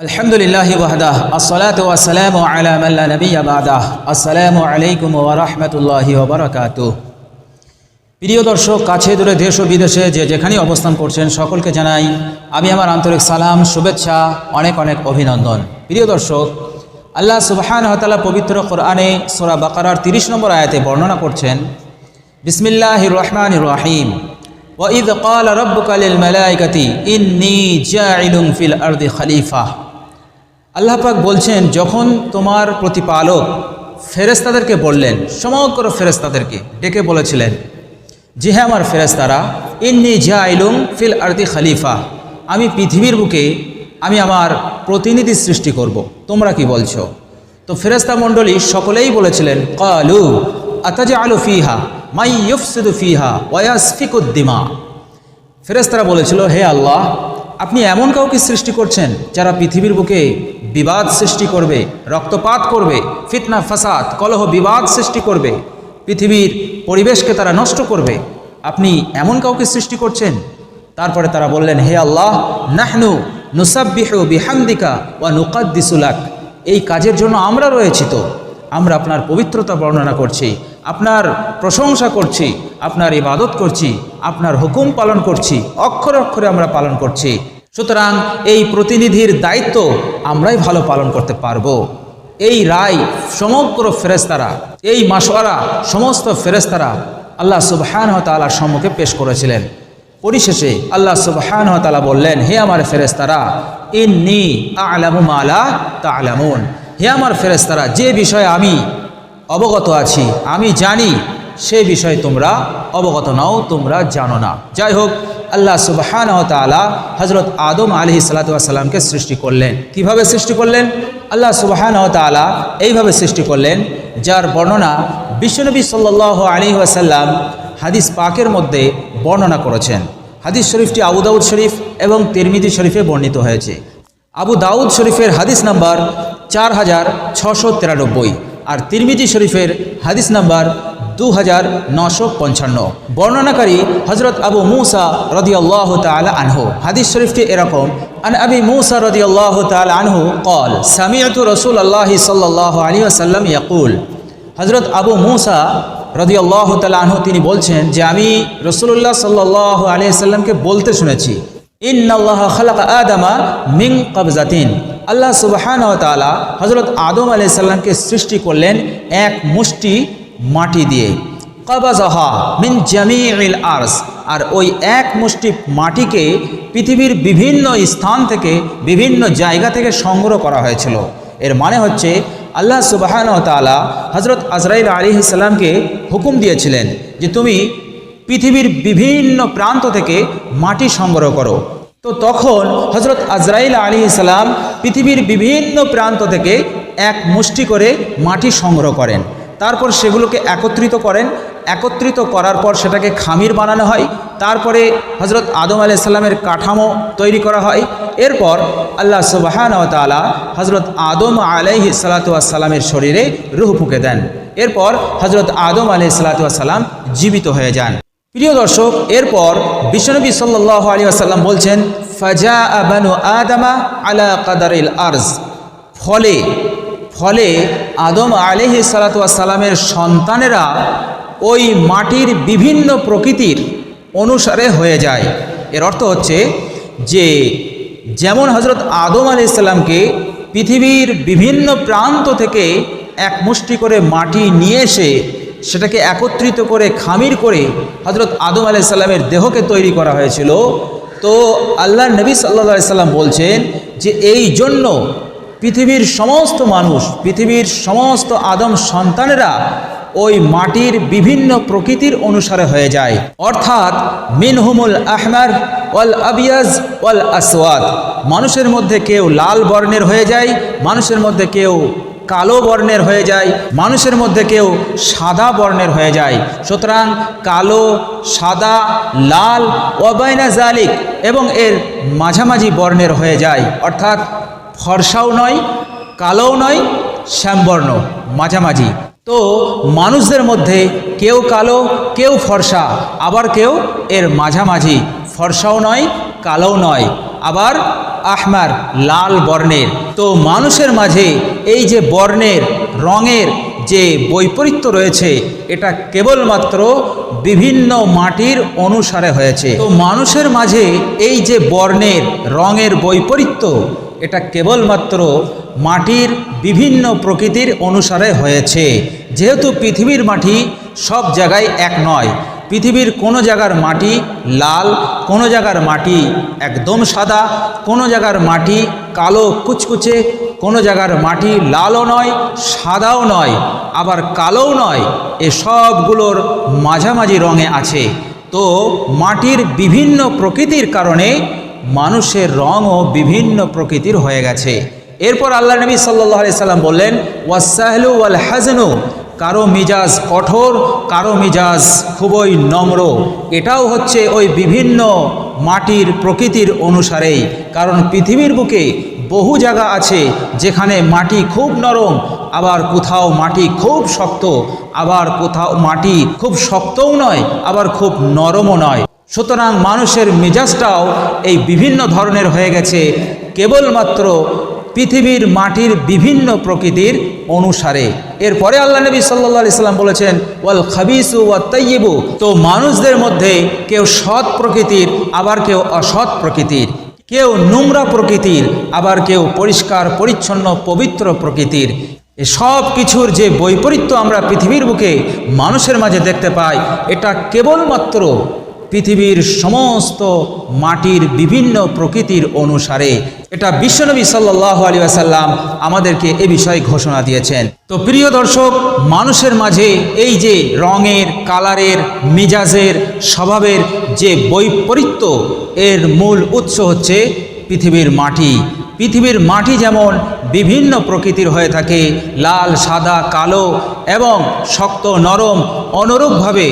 الحمد لله وحده الصلاة والسلام على من لا نبي بعده السلام عليكم ورحمة الله وبركاته প্রিয় দর্শক কাছে দূরে দেশ ও বিদেশে যে যেখানেই অবস্থান করছেন সকলকে জানাই আমি আমার আন্তরিক সালাম শুভেচ্ছা অনেক অনেক অভিনন্দন প্রিয় দর্শক আল্লাহ সুবহান হতালা পবিত্র কোরআনে সোরা বাকারার তিরিশ নম্বর আয়াতে বর্ণনা করছেন বিসমিল্লাহ রহমান রাহিম وإذ قال ربك للملائكة إني جاعل في الأرض خليفة আল্লাহ পাক বলছেন, যখন তোমার প্রতিপালক ফেরেস্তাদেরকে বললেন, সমগ্র ফেরেস্তাদেরকে ডেকে বলেছিলেন, যে হ্যাঁ আমার ফেরেস্তারা ইন্নি জাইলুম ফিল আরতি খালিফা, আমি পৃথিবীর বুকে, আমি আমার প্রতিনিধি সৃষ্টি করব। তোমরা কি বলছো তো ফেরেস্তা মণ্ডলী সকলেই বলেছিলেন, কালু আতাজা আলু ফিহা, মাই ইউফসিদু ফিহা ওয়াসফিকুদ্দিমা ফেরেস্তারা বলেছিল, হে আল্লাহ আপনি এমন কাউকে সৃষ্টি করছেন যারা পৃথিবীর বুকে বিবাদ সৃষ্টি করবে, রক্তপাত করবে, ফিতনা, ফাসাদ, কলহ, বিবাদ সৃষ্টি করবে, পৃথিবীর পরিবেশকে তারা নষ্ট করবে। আপনি এমন কাউকে সৃষ্টি করছেন? তারপরে তারা বললেন, হে আল্লাহ, নাহনু নুসাব্বিহু বিহামদিকা ওয়া নুকাদ্দিসুলাক এই কাজের জন্য আমরা রয়েছি তো। আমরা আপনার পবিত্রতা বর্ণনা করছি। আপনার প্রশংসা করছি, আপনার ইবাদত করছি, আপনার হুকুম পালন করছি, অক্ষরে অক্ষরে আমরা পালন করছি। সুতরাং এই প্রতিনিধির দায়িত্ব আমরাই ভালো পালন করতে পারব। এই রায় সমগ্র ফেরেস্তারা এই মাসওয়ারা সমস্ত ফেরেস্তারা আল্লাহ সুবহান তালার সম্মুখে পেশ করেছিলেন। পরিশেষে আল্লাহ সুবহান তালা বললেন, হে আমার ফেরেস্তারা ইন্নি আলামু মালা তা আলামুন হে আমার ফেরেস্তারা যে বিষয়ে আমি অবগত আছি। আমি জানি সে বিষয়ে তোমরা অবগত নাও, তোমরা জানো না। যাই হোক, আল্লাহ সুবহান তালা হজরত আদম আলহি সাল্লাতামকে সৃষ্টি করলেন। কীভাবে সৃষ্টি করলেন? আল্লাহ সুবহান তালা এইভাবে সৃষ্টি করলেন, যার বর্ণনা বিশ্বনবী সাল্লাহ আলী ওয়াসাল্লাম হাদিস পাকের মধ্যে বর্ণনা করেছেন। হাদিস শরীফটি আবু দাউদ শরীফ এবং তিরমিদি শরীফে বর্ণিত হয়েছে। আবু দাউদ শরীফের হাদিস নাম্বার চার হাজার ছশো তিরানব্বই। আর তিরমিজি শরীফের হাদিস নাম্বার দু হাজার নশো পঞ্চান্ন। বর্ণনাকারী হজরত আবু মুসা রদি আল্লাহ তালা আনহু। হাদিস শরীফটি এরকম, আন আবি মুসা রদি আল্লাহ তালা আনহু কল সামিয়াতু রসুল আল্লাহ সাল্লাহ আলী আসাল্লাম ইয়াকুল। হজরত আবু মুসা রদি আল্লাহ তালা আনহু তিনি বলছেন যে, আমি রসুল্লাহ সাল্লাহ আলী আসাল্লামকে বলতে শুনেছি, ইন্নাল্লাহ খালাক আদামা মিং কবজাতিন। আল্লাহ সুবহান তালা হজরত আদম আলাইসাল্লামকে সৃষ্টি করলেন এক মুষ্টি মাটি দিয়ে। কবাজহা মিন জামিল আর্স। আর ওই এক মুষ্টি মাটিকে পৃথিবীর বিভিন্ন স্থান থেকে, বিভিন্ন জায়গা থেকে সংগ্রহ করা হয়েছিল। এর মানে হচ্ছে আল্লাহ সুবাহান তালা হজরত আজরাইল আলী ইসলামকে হুকুম দিয়েছিলেন যে তুমি পৃথিবীর বিভিন্ন প্রান্ত থেকে মাটি সংগ্রহ করো। তো তখন হজরত আজরাইল আলী ইসলাম পৃথিবীর বিভিন্ন প্রান্ত থেকে এক মুষ্টি করে মাটি সংগ্রহ করেন। তারপর সেগুলোকে একত্রিত করেন। একত্রিত করার পর সেটাকে খামির বানানো হয়। তারপরে হজরত আদম আলি সাল্লামের কাঠামো তৈরি করা হয়। এরপর আল্লাহ সুবাহান তালা হজরত আদম আলাইহি সালাতামের শরীরে রুহ ফুঁকে দেন। এরপর হজরত আদম আলি সালাতাম জীবিত হয়ে যান। প্রিয় দর্শক, এরপর বিশ্বনবী সাল্লাহ আলী আসাল্লাম বলছেন ফাজা আবানু আদামা আলা কাদারিল আর্জ। ফলে ফলে আদম আলিহি সালাতামের সন্তানেরা ওই মাটির বিভিন্ন প্রকৃতির অনুসারে হয়ে যায়। এর অর্থ হচ্ছে যে, যেমন হজরত আদম আলি ইসলামকে পৃথিবীর বিভিন্ন প্রান্ত থেকে এক মুষ্টি করে মাটি নিয়ে এসে সেটাকে একত্রিত করে খামির করে হজরত আদম আলি সাল্লামের দেহকে তৈরি করা হয়েছিল। তো আল্লাহ নবী সাল্লা সাল্লাম বলছেন যে এই জন্য পৃথিবীর সমস্ত মানুষ, পৃথিবীর সমস্ত আদম সন্তানেরা ওই মাটির বিভিন্ন প্রকৃতির অনুসারে হয়ে যায়। অর্থাৎ মিনহুমুল আহমার ওয়াল আবিয়াজ ওয়াল আসওয়াদ। মানুষের মধ্যে কেউ লাল বর্ণের হয়ে যায়, মানুষের মধ্যে কেউ কালো বর্ণের হয়ে যায়, মানুষের মধ্যে কেউ সাদা বর্ণের হয়ে যায়। সুতরাং কালো, সাদা, লাল ওবাইনা জালিক এবং এর মাঝামাঝি বর্ণের হয়ে যায়। অর্থাৎ ফর্সাও নয়, কালোও নয়, শ্যামবর্ণ, মাঝামাঝি। তো মানুষদের মধ্যে কেউ কালো, কেউ ফর্সা, আবার কেউ এর মাঝামাঝি। ফর্সাও নয়, কালোও নয়। আবার আহমার লাল বর্ণের। তো মানুষের মাঝে এই যে বর্ণের, রঙের যে বৈপরীত্য রয়েছে, এটা কেবলমাত্র বিভিন্ন মাটির অনুসারে হয়েছে। তো মানুষের মাঝে এই যে বর্ণের, রঙের বৈপরীত্য, এটা কেবলমাত্র মাটির বিভিন্ন প্রকৃতির অনুসারে হয়েছে। যেহেতু পৃথিবীর মাটি সব জায়গায় এক নয় পৃথিবীর কোনো জায়গার মাটি লাল, কোনো জায়গার মাটি একদম সাদা, কোনো জায়গার মাটি কালো কুচকুচে, কোনো জায়গার মাটি লালও নয়, সাদাও নয়, আবার কালোও নয়, এ সবগুলোর মাঝামাঝি রঙে আছে। তো মাটির বিভিন্ন প্রকৃতির কারণে মানুষের রঙও বিভিন্ন প্রকৃতির হয়ে গেছে। এরপর আল্লাহ নবী সাল্লাহ সাল্লাম বললেন ওয়াসাহলু ওয়াল হাজনু কারও মিজাজ কঠোর, কারও মিজাজ খুবই নম্র। এটাও হচ্ছে ওই বিভিন্ন মাটির প্রকৃতির অনুসারেই। কারণ পৃথিবীর বুকে বহু জায়গা আছে যেখানে মাটি খুব নরম, আবার কোথাও মাটি খুব শক্ত, আবার কোথাও মাটি খুব শক্তও নয়, আবার খুব নরমও নয়। সুতরাং মানুষের মেজাজটাও এই বিভিন্ন ধরনের হয়ে গেছে। কেবলমাত্র পৃথিবীর মাটির বিভিন্ন প্রকৃতির অনুসারে। এরপরে আল্লাহ নবী সাল্লা সাল্লাম বলেছেন, ওয়াল খাবিসু ওয়া তৈবু তো মানুষদের মধ্যে কেউ সৎ প্রকৃতির, আবার কেউ অসৎ প্রকৃতির। কেউ নোংরা প্রকৃতির, আবার কেউ পরিষ্কার, পরিচ্ছন্ন, পবিত্র প্রকৃতির। সব কিছুর যে বৈপরীত্য আমরা পৃথিবীর বুকে মানুষের মাঝে দেখতে পাই, এটা কেবলমাত্র পৃথিবীর সমস্ত মাটির বিভিন্ন প্রকৃতির অনুসারে এটা বিশ্বনবী সাল্লাহ আলী আসাল্লাম আমাদেরকে এ বিষয়ে ঘোষণা দিয়েছেন। তো প্রিয় দর্শক, মানুষের মাঝে এই যে রঙের, কালারের, মিজাজের, স্বভাবের যে বৈপরীত্য, এর মূল উৎস হচ্ছে পৃথিবীর মাটি। পৃথিবীর মাটি যেমন বিভিন্ন প্রকৃতির হয়ে থাকে, লাল, সাদা, কালো এবং শক্ত, নরম, অনুরূপভাবে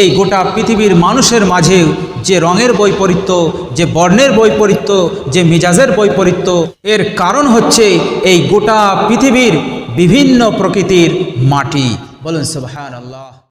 এই গোটা পৃথিবীর মানুষের মাঝেও যে রঙের বৈপরীত্য, যে বর্ণের বৈপরীত্য, যে মিজাজের বৈপরীত্য, এর কারণ হচ্ছে এই গোটা পৃথিবীর বিভিন্ন প্রকৃতির মাটি। বলুন সুবহান আল্লাহ